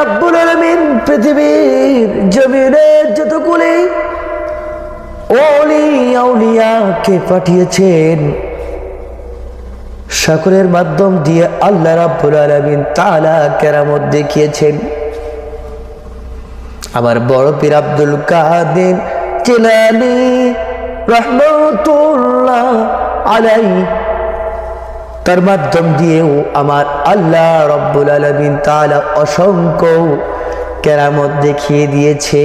রাব্বুল আলামিন পৃথিবীর যতগুলি পাঠিয়েছেন, সকলের মাধ্যম দিয়ে আল্লাহ রাব্বুল আলামিন তাআলা কেরামত দেখিয়েছেন। আমার বড় পীর আব্দুল কাদের জিলানি রহমতুল্লাহ আলাই তার মাধ্যম দিয়েও আমার আল্লাহ রব্বুল আলমিন তালা অসংখ্য কেরামত দেখিয়ে দিয়েছে।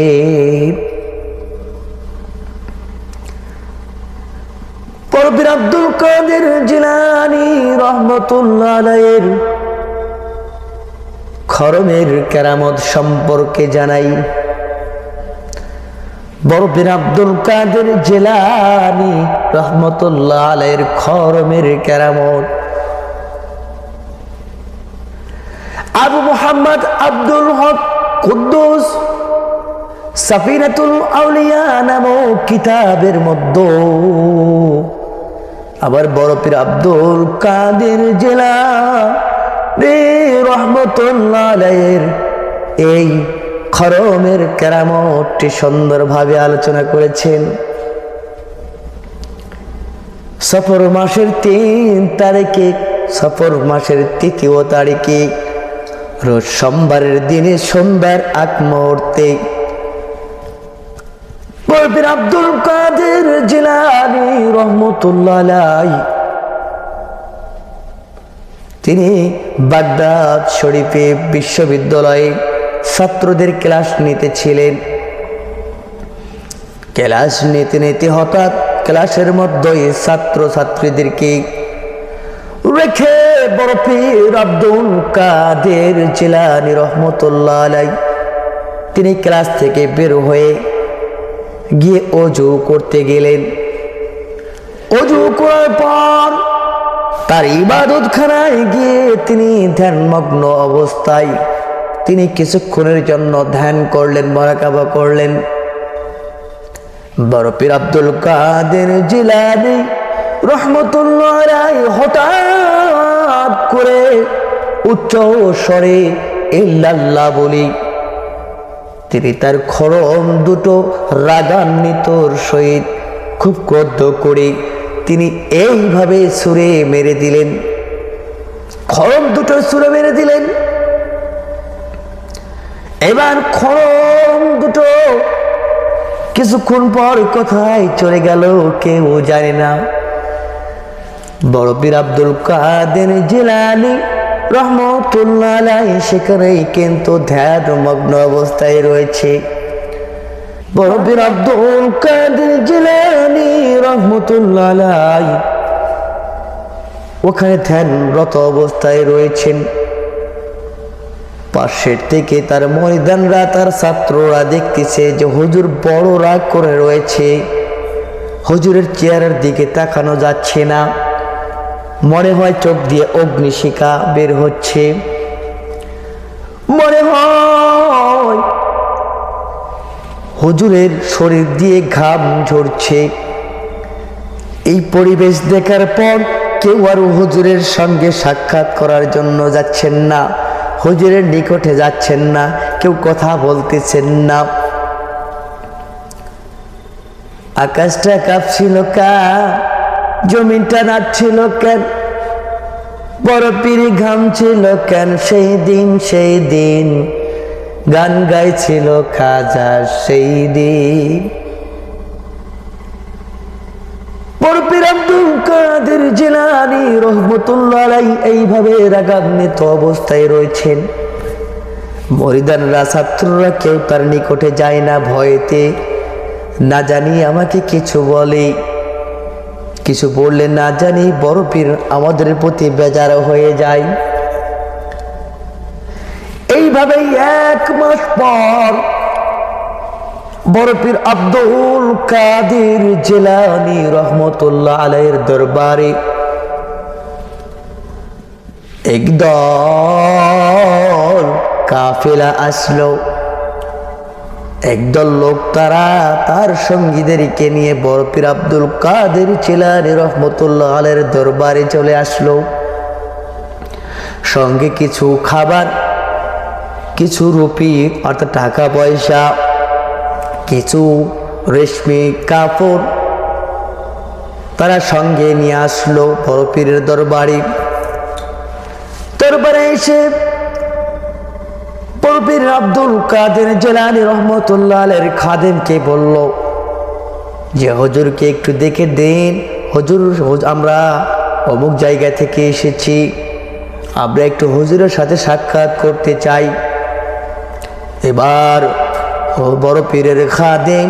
আব্দুল কাদের জিলানি খরমের কেরামত সম্পর্কে জানাই। বরফির আব্দুল কাদের জেলানি রহমতুল্লাহ আলাইয়ের খরমের কেরামত আবু মোহাম্মদ আব্দুল হক কুদ্দুস। সাফিনাতুল আউলিয়া নামক কিতাবের মধ্যে আবার বরফির আব্দুল কাদের জেলা রে রহমতুল্লাহ আলাইয়ের এই খরমের কেরামতটি সুন্দরভাবে আলোচনা করেছেন। সফর মাসের তিন তারিখে, সফর মাসের তৃতীয় তারিখে রোজ সোমবারের দিনে সন্ধ্যার আগ মুহূর্তে। আব্দুল কাদের জিলানি রহমতুল্লাহ তিনি বাগদাদ শরীফে বিশ্ববিদ্যালয়ে ছাত্রদের ক্লাস নিতেছিলেন ক্লাস নিতে নিতে হঠাৎ ক্লাসের মধ্যে ছাত্র ছাত্রীদেরকে রেখে বরফির আব্দুল কাদের জিলানি রহমতুল্লাহ আলাই। তিনি ক্লাস থেকে বের হয়ে গিয়ে অজু করতে গেলেন। অজু করার পর তার ইবাদতখানায় গিয়ে তিনি ধ্যানমগ্ন অবস্থায় তিনি কিছুক্ষণের জন্য ধ্যান করলেন, মরাকাবা করলেন। বরফির আব্দুল কাদের জিলানি রহমতুল্লাহ হঠাৎ করে উচ্চ স্বরে ইল্লাল্লাহ বলি, তিনি তার খরম দুটো রাগান্বিতর সহিত খুব ক্রদ্ধ করে তিনি এইভাবে সুরে মেরে দিলেন। খরম দুটো সুরে মেরে দিলেন। এবার খরম দুটো কিছুক্ষণ পর কোথায় চলে গেল, কেউ জানে না। বড় বীর আব্দুল কাদের জিলানি রহমতুল্লাহ সেখানেই কিন্তু ধ্যান মগ্ন অবস্থায় রয়েছে। বড় বীর আব্দুল কাদের জিলানি রহমতুল্লাহ ওখানে ধ্যানরত অবস্থায় রয়েছেন। পাশের থেকে তার ময়দানরা তার ছাত্ররা দেখতেছে যে হুজুর বড় রাগ করে রয়েছে। হুজুরের চেয়ারের দিকে তাকানো যাচ্ছে না। মনে হয় চোখ দিয়ে অগ্নিশিখা বের হচ্ছে। মনে হয়। হুজুরের শরীর দিয়ে ঘাম ঝরছে। এই পরিবেশ দেখার পর কেউ আর হুজুরের সঙ্গে সাক্ষাৎ করার জন্য যাচ্ছেন না। হুজুরের নিকটে যাচ্ছেন না, কেউ কথা বলতেছেন না। আকাশটা কাঁপছিল কা, জমিনটা নাচছিল কেন? বরফির ঘাম ছিল কেন? সেই দিন সেই দিন। গান গাইছিল খাজা সেই দিন। এইভাবে অবস্থায় রয়েছেন। ছাত্ররা কেউ তার নিকটে যায় না ভয়েতে। না জানি আমাকে কিছু বলে। কিছু বললে না জানি বড় পীর আমাদের প্রতি বেজার হয়ে যায়। এইভাবেই এক মাস পর বড় পীর আব্দুল কাদের জেলানি রহমতুল্লাহ আলাইয়ের দরবারে একদল কাফেলা আসলো। একদল লোক তারা তার সঙ্গীদেরকে নিয়ে বরফির আব্দুল কাদের চিলানি রহমতুল্লাহ আলের দরবারে চলে আসলো। সঙ্গে কিছু খাবার, কিছু রুপি, অর্থাৎ টাকা পয়সা, কিছু রেশমি কাপড় তারা সঙ্গে নিয়ে আসলো বড় পীরের দরবারে। দরবারে এসে পীর আব্দুল কাদের জেলানি রহমতুল্লাহ আলের খাদেমকে বলল, যে হজুরকে একটু দেখে দেন। হজুর আমরা অমুক জায়গা থেকে এসেছি। আমরা একটু হুজুরের সাথে সাক্ষাৎ করতে চাই। এবার বড় পীরের খাদেম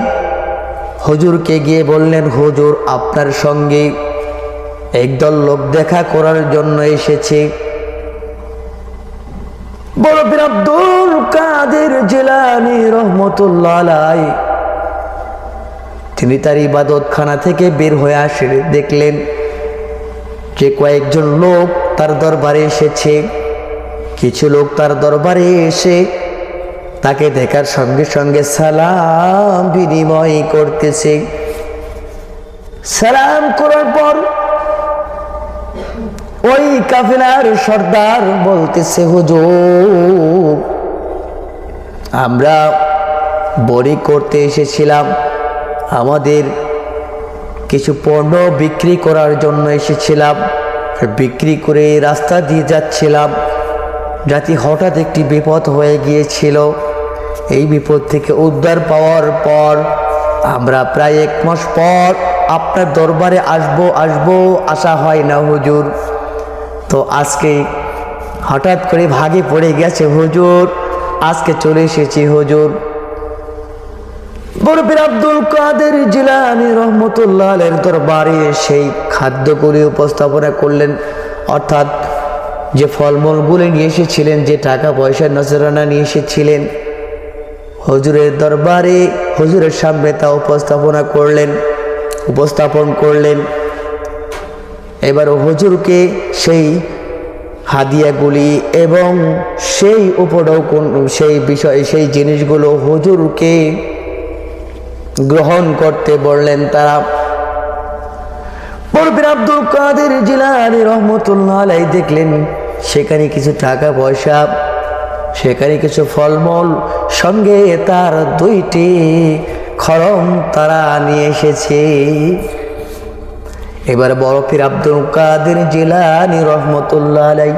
হুজুরকে গিয়ে বললেন, হুজুর, আপনার সঙ্গে একদল লোক দেখা করার জন্য এসেছে। বড় আব্দুল কাদের জেলানি রহমতুল্লাহ তিনি তার ইবাদতখানা থেকে বের হয়ে আসে, দেখলেন যে কয়েকজন লোক তার দরবারে এসেছে। কিছু লোক তার দরবারে এসে তাকে দেখার সঙ্গে সঙ্গে সালাম বিনিময় করতেছে। সালাম করার পর ওই কাফেলার সর্দার বলতেছে, হুজুর, আমরা বড়ি করতে এসেছিলাম। আমাদের কিছু পণ্য বিক্রি করার জন্য এসেছিলাম। বিক্রি করে রাস্তা দিয়ে যাচ্ছিলাম। যাতে হঠাৎ একটি বিপদ হয়ে গিয়েছিল। এই বিপদ থেকে উদ্ধার পাওয়ার পর আমরা প্রায় এক মাস পর আপনার দরবারে আসব, আসব আশা হয় না, হুজুর। তো আজকে হঠাৎ করে ভাগে পড়ে গেছে হুজুর। আজকে চলে এসেছি হুজুর। বরফির আব্দুল কাদের জিলানি রহমতুল্লাহ আলের দরবারে সেই খাদ্যগুলি উপস্থাপনা করলেন। অর্থাৎ যে ফলমূলগুলি নিয়ে এসেছিলেন, যে টাকা পয়সা নজরানা নিয়ে এসেছিলেন, হুজুরের দরবারে হুজুরের সামনে তা উপস্থাপনা করলেন, উপস্থাপন করলেন। এবার হুজুরকে সেই হাদিয়াগুলি এবং সেই উপরও কোন সেই বিষয়, সেই জিনিসগুলো হুজুরকে গ্রহণ করতে বললেন তারা। বলবেন আব্দুল কাদের জিলানি রহমতুল্লাহ আলাই দেখলেন, সেখানে কিছু টাকা পয়সা, সেখানে কিছু ফলমূল, সঙ্গে তার দুইটি খরম তারা নিয়ে এসেছে। এবার বরফির আব্দুল কাদের জিলানি রহমতুল্লাহ আলাই,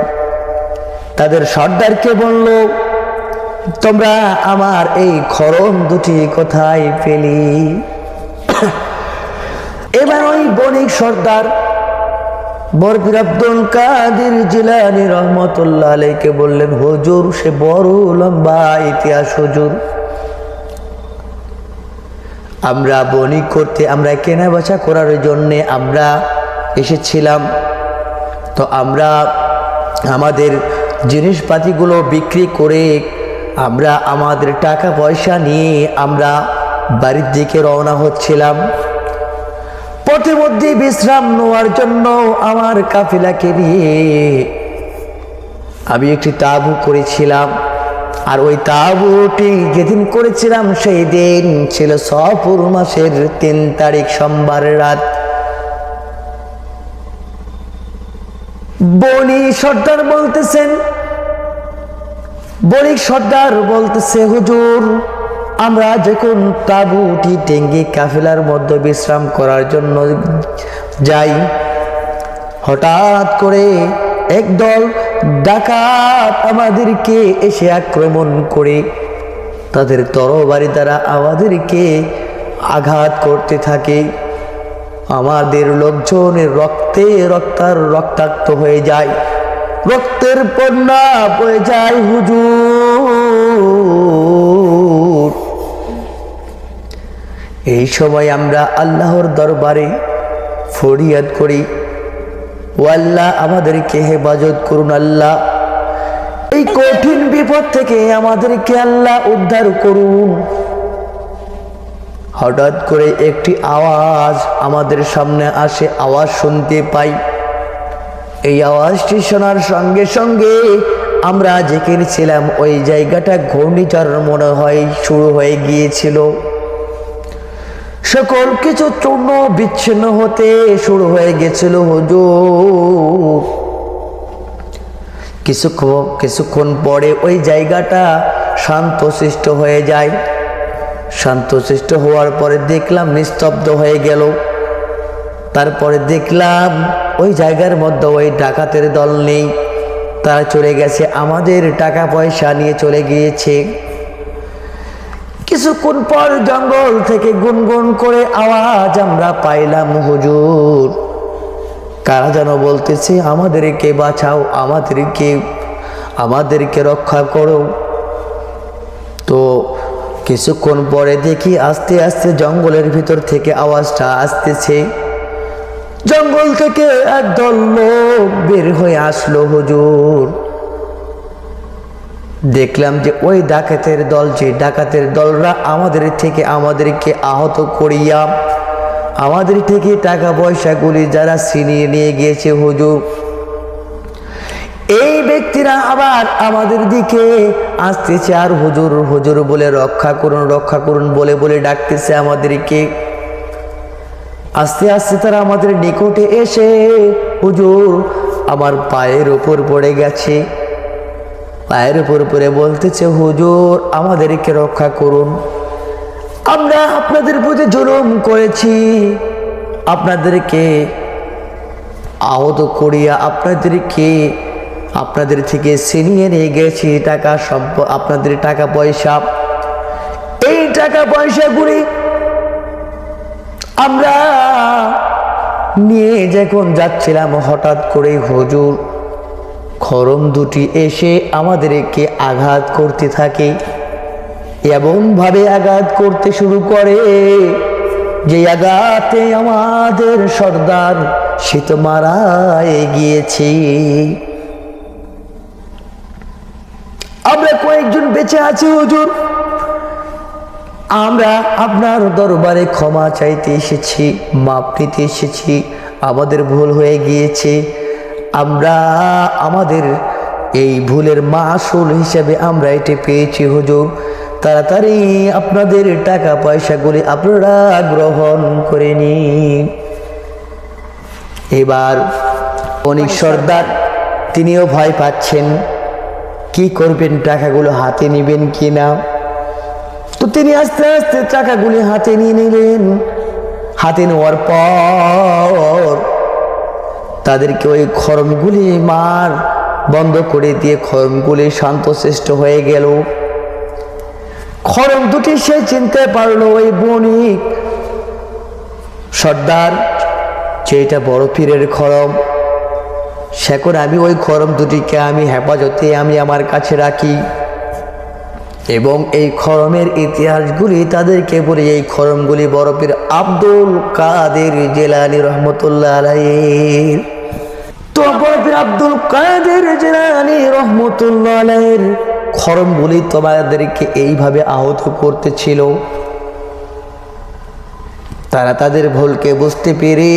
তাদের সর্দারকে বলল, তোমরা আমার এই খরম দুটি কোথায় পেলি এবার ওই বণিক সর্দার বরফির আব্দুল কাদের জিলানি রহমতুল্লাহ আলাইকে বললেন, হুজুর, সে বড় লম্বা ইতিহাস, হুজুর। আমরা বণিক করতে, আমরা কেনা বেচা করার জন্যে আমরা এসেছিলাম। তো আমরা আমাদের জিনিসপাতিগুলো বিক্রি করে আমরা আমাদের টাকা পয়সা নিয়ে আমরা বাড়ির দিকে রওনা হচ্ছিলাম। পথে মধ্যে বিশ্রাম নেওয়ার জন্য আমার কাফিলাকে নিয়ে আমি একটি তাবু করেছিলাম। আর ওই তাবুটি যেদিন করেছিলাম সেই দিন ছিল সপুর মাসের তিন তারিখ সোমবার রাত। বনি সর্দার বলতেছেন, বণিক সর্দার বলতেছে, হুজুর, আমরা যখন তাবুটি টেঙ্গি কাফেলার মধ্যে বিশ্রাম করার জন্য যাই, হঠাৎ করে একদল ডাকাত আমাদেরকে এসে আক্রমণ করে। তাদের তরবারি দ্বারা আমাদেরকে আঘাত করতে থাকে। আমাদের লোকজনের রক্তে রক্তার রক্তাক্ত হয়ে যায়। রক্তের বন্যা হয়ে যায় হুজুর। এই সময় আমরা আল্লাহর দরবারে ফরিয়াদ করি। ও আল্লাহ, আমাদেরকে হেফাজত করুন আল্লাহ। এই কঠিন বিপদ থেকে আমাদেরকে আল্লাহ উদ্ধার করুন। হঠাৎ করে একটি আওয়াজ আমাদের সামনে আসে, আওয়াজ শুনতে পাই। এই আওয়াজটি শোনার সঙ্গে সঙ্গে আমরা যেখানে ছিলাম, ওই জায়গাটা ঘূর্ণিঝড় মনে হয় শুরু হয়ে গিয়েছিল। সকল কিছু চূর্ণ বিচ্ছিন্ন হতে শুরু হয়ে গেছিল হুজুর। কিছুক্ষণ কিছুক্ষণ পরে ওই জায়গাটা শান্তশিষ্ট হয়ে যায়। শান্তশিষ্ট হওয়ার পরে দেখলাম নিস্তব্ধ হয়ে গেল। তারপরে দেখলাম ওই জায়গার মধ্যে ওই ডাকাতের দল নেই। তারা চলে গেছে, আমাদের টাকা পয়সা নিয়ে চলে গিয়েছে। কিছুক্ষণ পর জঙ্গল থেকে গুনগুন করে আওয়াজ আমরা পাইলাম, হুজুর, কারা যেন বলতেছে, আমাদেরকে বাঁচাও, আমাদেরকে আমাদেরকে রক্ষা করো। তো কিছুক্ষণ পরে দেখি আস্তে আস্তে জঙ্গলের ভিতর থেকে আওয়াজটা আসতেছে। জঙ্গল থেকে একদল লোক বের হয়ে আসলো, হুজুর দেখলাম যে ওই ডাকাতের দল, যে ডাকাতের দলরা আমাদের থেকে আমাদেরকে আহত করিয়া, আমাদের থেকে টাকা পয়সাগুলি যারা ছিনিয়ে নিয়ে গিয়েছে হুজুর, এই ব্যক্তিরা আবার আমাদের দিকে আসতেছে। আর হুজুর হুজুর বলে রক্ষা করুন রক্ষা করুন বলে বলে ডাকতেছে আমাদেরকে। আস্তে আস্তে তারা আমাদের নিকটে এসে হুজুর আমার পায়ের ওপর পড়ে গেছে। পায়ের উপর পরে বলতেছে, হুজুর, আমাদেরকে রক্ষা করুন। আমরা আপনাদের প্রতি জুলুম করেছি। আপনাদেরকে আহত করিয়া আপনাদেরকে আপনাদের থেকে ছিনিয়ে নিয়ে গেছি। টাকা সম্প, আপনাদের টাকা পয়সা। এই টাকা পয়সাগুলি আমরা নিয়ে যখন যাচ্ছিলাম, হঠাৎ করে হুজুর খরম দুটি এসে আমাদেরকে আঘাত করতে থাকে, এমনভাবে আঘাত করতে শুরু করে যে আঘাতে আমাদের সর্দার শীত মারায় গিয়েছে আমরা কয়েকজন বেঁচে আছি, হুজুর। আমরা আপনার দরবারে ক্ষমা চাইতে এসেছি, মাপ নিতে এসেছি, আমাদের ভুল হয়ে গিয়েছে। আমরা আমাদের এই ভুলের মাসুল হিসেবে আমরা এটি পেয়েছি, হুজুর। তাড়াতাড়ি আপনাদের টাকা পয়সাগুলি আপনারা গ্রহণ করে নিন। এবার অনেক সর্দার, তিনিও ভয় পাচ্ছেন, কি করবেন, টাকাগুলো হাতে নেবেন কি না তো তিনি আস্তে আস্তে টাকাগুলি হাতে নিয়ে নিলেন। হাতে নেওয়ার পর তাদেরকে ওই খরমগুলি মার, বন্ধ করে দিয়ে খরমগুলি শান্তশ্রেষ্ঠ হয়ে গেল। খরম দুটি সে চিনতে পারল, ওই বণিক। সর্দার, যে এটা বড় পীরের খরম সেখন আমি ওই খরম দুটিকে আমি হেফাজতে আমি আমার কাছে রাখি। এবং এই খরমের ইতিহাসগুলি তাদেরকে বলি, এই খরমগুলি বরফের আব্দুল কাদের জেলানি রহমতুল্লাহ আলাইয়ের তো আব্দুল কাদের জেলানি রহমতুল্লাহ খরমগুলি তোমাদেরকে এইভাবে আহত করতেছিল তারা তাদের ভুলকে বুঝতে পেরে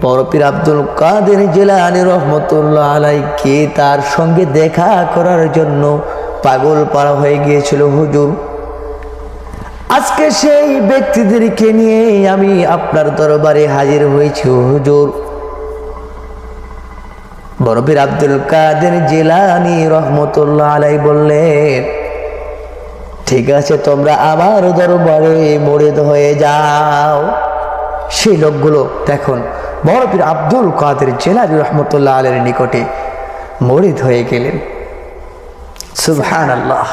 বরফির আব্দুল কাদের জেলানি রহমতুল্লাহ তার সঙ্গে দেখা করার জন্য পাগল পাড়া হয়ে গিয়েছিল হুজুর। আজকে সেই ব্যক্তিদেরকে নিয়ে আমি আপনার দরবারে হাজির হয়েছি হুজুর। বরফির আব্দুল কাদের জেলানি রহমতুল্লাহ আলাই বললেন, ঠিক আছে, তোমরা আমার দরবারে মরিদ হয়ে যাও। সেই লোকগুলো, দেখুন, বরফির আব্দুল কাদের জেলানি রহমতুল্লাহ আলের নিকটে মরিদ হয়ে গেলেন। সুবহান আল্লাহ